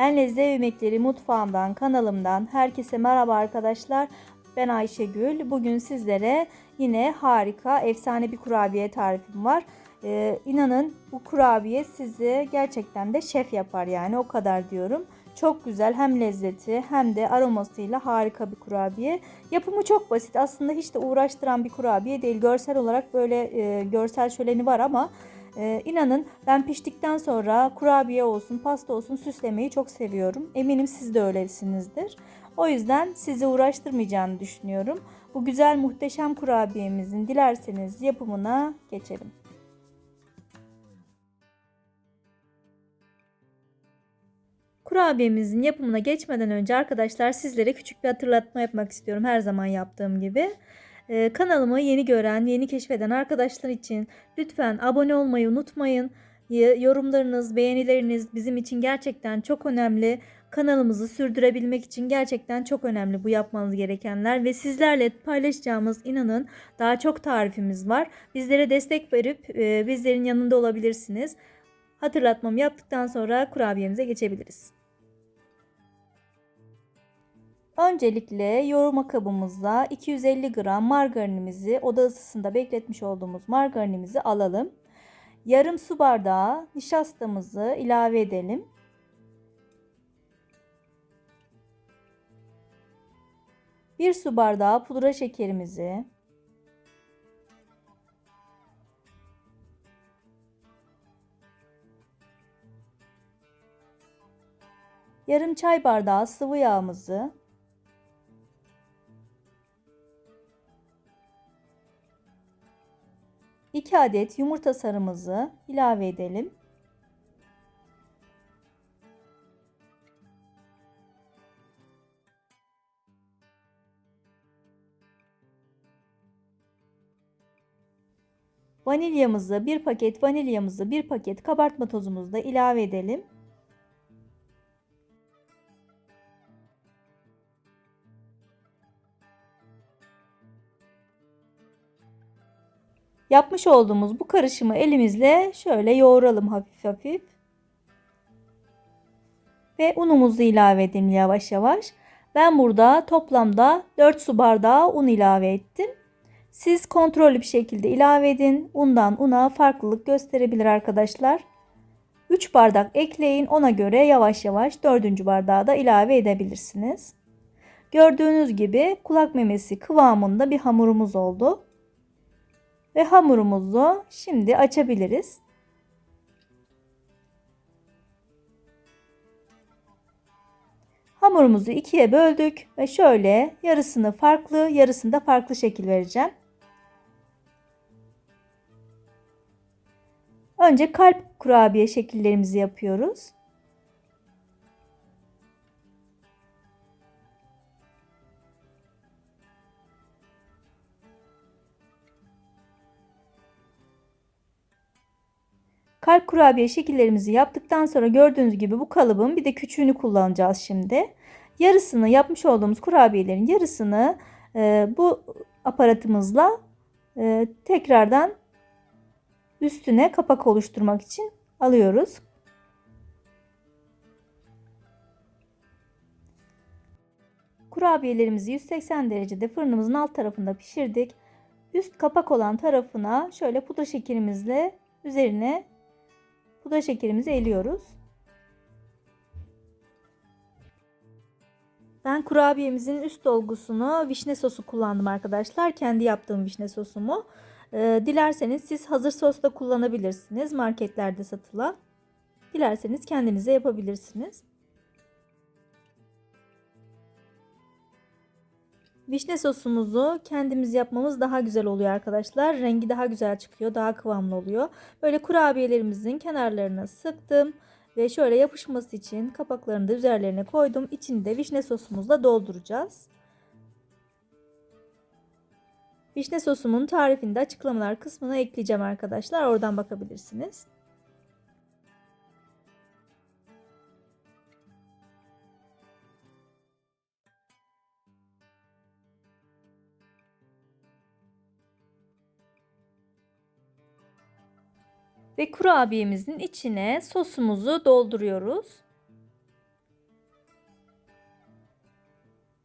En Lezzetli Yemekleri mutfağımdan, kanalımdan herkese merhaba arkadaşlar. Ben Ayşegül. Bugün sizlere yine harika, efsane bir kurabiye tarifim var. Ee, inanın bu kurabiye sizi gerçekten de şef yapar yani o kadar diyorum. Çok güzel hem lezzeti hem de aromasıyla harika bir kurabiye. Yapımı çok basit. Aslında hiç de uğraştıran bir kurabiye değil. Görsel olarak böyle e, görsel şöleni var ama ee, inanın ben piştikten sonra kurabiye olsun, pasta olsun süslemeyi çok seviyorum. Eminim siz de öylesinizdir. O yüzden sizi uğraştırmayacağını düşünüyorum. Bu güzel muhteşem kurabiyemizin dilerseniz yapımına geçelim. Kurabiyemizin yapımına geçmeden önce arkadaşlar sizlere küçük bir hatırlatma yapmak istiyorum her zaman yaptığım gibi. Ee, kanalımı yeni gören, yeni keşfeden arkadaşlar için lütfen abone olmayı unutmayın. Yorumlarınız, beğenileriniz bizim için gerçekten çok önemli. Kanalımızı sürdürebilmek için gerçekten çok önemli bu yapmanız gerekenler ve sizlerle paylaşacağımız inanın daha çok tarifimiz var. Bizlere destek verip e, bizlerin yanında olabilirsiniz. Hatırlatmamı yaptıktan sonra kurabiyemize geçebiliriz. Öncelikle yoğurma kabımıza 250 gram margarinimizi oda ısısında bekletmiş olduğumuz margarinimizi alalım. Yarım su bardağı nişastamızı ilave edelim. Bir su bardağı pudra şekerimizi yarım çay bardağı sıvı yağımızı 2 adet yumurta sarımızı ilave edelim. Vanilyamızı, bir paket vanilyamızı, bir paket kabartma tozumuzu da ilave edelim. Yapmış olduğumuz bu karışımı elimizle şöyle yoğuralım hafif hafif. Ve unumuzu ilave edelim yavaş yavaş. Ben burada toplamda 4 su bardağı un ilave ettim. Siz kontrollü bir şekilde ilave edin. Undan una farklılık gösterebilir arkadaşlar. 3 bardak ekleyin. Ona göre yavaş yavaş 4. bardağı da ilave edebilirsiniz. Gördüğünüz gibi kulak memesi kıvamında bir hamurumuz oldu. Ve hamurumuzu şimdi açabiliriz. Hamurumuzu ikiye böldük ve şöyle yarısını farklı, yarısını da farklı şekil vereceğim. Önce kalp kurabiye şekillerimizi yapıyoruz. Kalp kurabiye şekillerimizi yaptıktan sonra gördüğünüz gibi bu kalıbın bir de küçüğünü kullanacağız şimdi. Yarısını yapmış olduğumuz kurabiyelerin yarısını e, bu aparatımızla e, tekrardan üstüne kapak oluşturmak için alıyoruz. Kurabiyelerimizi 180 derecede fırınımızın alt tarafında pişirdik. Üst kapak olan tarafına şöyle pudra şekerimizle üzerine Pudra şekerimizi eliyoruz. Ben kurabiyemizin üst dolgusunu vişne sosu kullandım arkadaşlar. Kendi yaptığım vişne sosumu. Ee, dilerseniz siz hazır sos da kullanabilirsiniz. Marketlerde satılan. Dilerseniz kendinize yapabilirsiniz. Vişne sosumuzu kendimiz yapmamız daha güzel oluyor arkadaşlar. Rengi daha güzel çıkıyor. Daha kıvamlı oluyor. Böyle kurabiyelerimizin kenarlarına sıktım. Ve şöyle yapışması için kapaklarını da üzerlerine koydum. İçini de vişne sosumuzla dolduracağız. Vişne sosumun tarifini de açıklamalar kısmına ekleyeceğim arkadaşlar. Oradan bakabilirsiniz. Ve kurabiyemizin içine sosumuzu dolduruyoruz.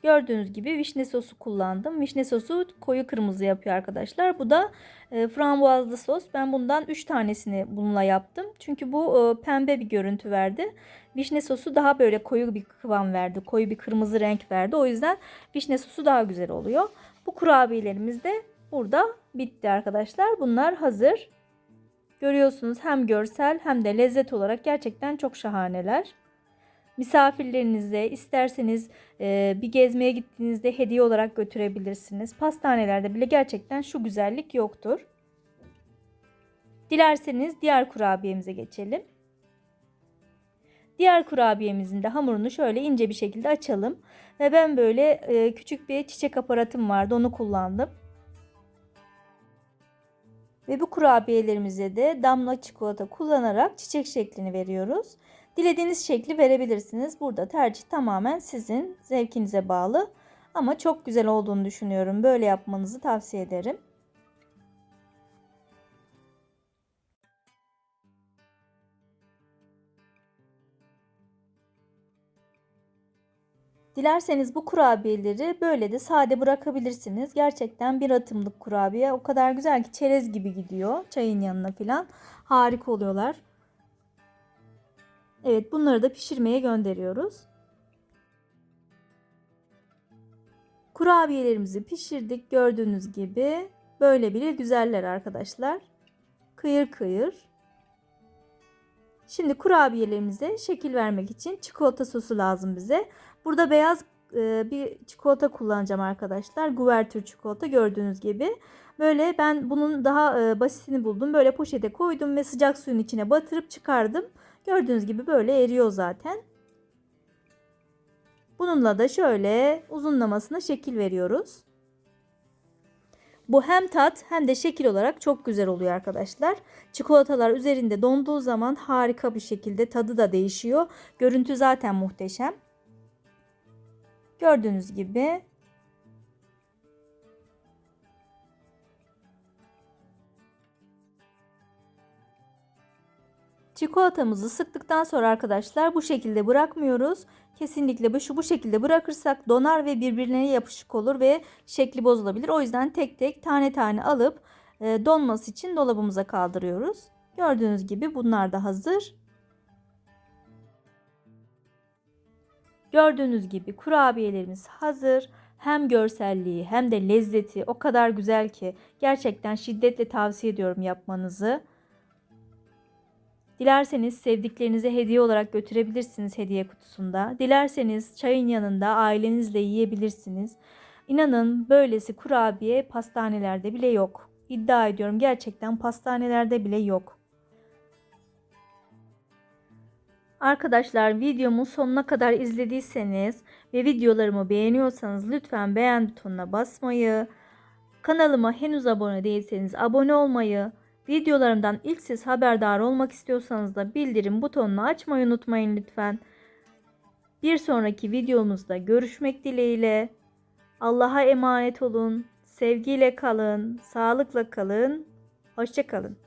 Gördüğünüz gibi vişne sosu kullandım. Vişne sosu koyu kırmızı yapıyor arkadaşlar. Bu da e, frambuazlı sos. Ben bundan 3 tanesini bununla yaptım. Çünkü bu e, pembe bir görüntü verdi. Vişne sosu daha böyle koyu bir kıvam verdi. Koyu bir kırmızı renk verdi. O yüzden vişne sosu daha güzel oluyor. Bu kurabiyelerimiz de burada bitti arkadaşlar. Bunlar hazır. Görüyorsunuz hem görsel hem de lezzet olarak gerçekten çok şahaneler. Misafirlerinize isterseniz e, bir gezmeye gittiğinizde hediye olarak götürebilirsiniz. Pastanelerde bile gerçekten şu güzellik yoktur. Dilerseniz diğer kurabiyemize geçelim. Diğer kurabiyemizin de hamurunu şöyle ince bir şekilde açalım. Ve ben böyle e, küçük bir çiçek aparatım vardı onu kullandım. Ve bu kurabiyelerimize de damla çikolata kullanarak çiçek şeklini veriyoruz. Dilediğiniz şekli verebilirsiniz. Burada tercih tamamen sizin zevkinize bağlı. Ama çok güzel olduğunu düşünüyorum. Böyle yapmanızı tavsiye ederim. Dilerseniz bu kurabiyeleri böyle de sade bırakabilirsiniz. Gerçekten bir atımlık kurabiye. O kadar güzel ki çerez gibi gidiyor. Çayın yanına falan. Harika oluyorlar. Evet bunları da pişirmeye gönderiyoruz. Kurabiyelerimizi pişirdik. Gördüğünüz gibi böyle bile güzeller arkadaşlar. Kıyır kıyır. Şimdi kurabiyelerimize şekil vermek için çikolata sosu lazım bize. Burada beyaz e, bir çikolata kullanacağım arkadaşlar. Guvertür çikolata gördüğünüz gibi. Böyle ben bunun daha e, basitini buldum. Böyle poşete koydum ve sıcak suyun içine batırıp çıkardım. Gördüğünüz gibi böyle eriyor zaten. Bununla da şöyle uzunlamasına şekil veriyoruz. Bu hem tat hem de şekil olarak çok güzel oluyor arkadaşlar. Çikolatalar üzerinde donduğu zaman harika bir şekilde tadı da değişiyor. Görüntü zaten muhteşem. Gördüğünüz gibi Çikolatamızı sıktıktan sonra arkadaşlar bu şekilde bırakmıyoruz. Kesinlikle bu şu bu şekilde bırakırsak donar ve birbirine yapışık olur ve şekli bozulabilir. O yüzden tek tek tane tane alıp e, donması için dolabımıza kaldırıyoruz. Gördüğünüz gibi bunlar da hazır. Gördüğünüz gibi kurabiyelerimiz hazır. Hem görselliği hem de lezzeti o kadar güzel ki gerçekten şiddetle tavsiye ediyorum yapmanızı. Dilerseniz sevdiklerinize hediye olarak götürebilirsiniz hediye kutusunda. Dilerseniz çayın yanında ailenizle yiyebilirsiniz. İnanın böylesi kurabiye pastanelerde bile yok. İddia ediyorum gerçekten pastanelerde bile yok. Arkadaşlar videomu sonuna kadar izlediyseniz ve videolarımı beğeniyorsanız lütfen beğen butonuna basmayı, kanalıma henüz abone değilseniz abone olmayı, videolarımdan ilk siz haberdar olmak istiyorsanız da bildirim butonunu açmayı unutmayın lütfen. Bir sonraki videomuzda görüşmek dileğiyle. Allah'a emanet olun. Sevgiyle kalın, sağlıkla kalın. Hoşçakalın.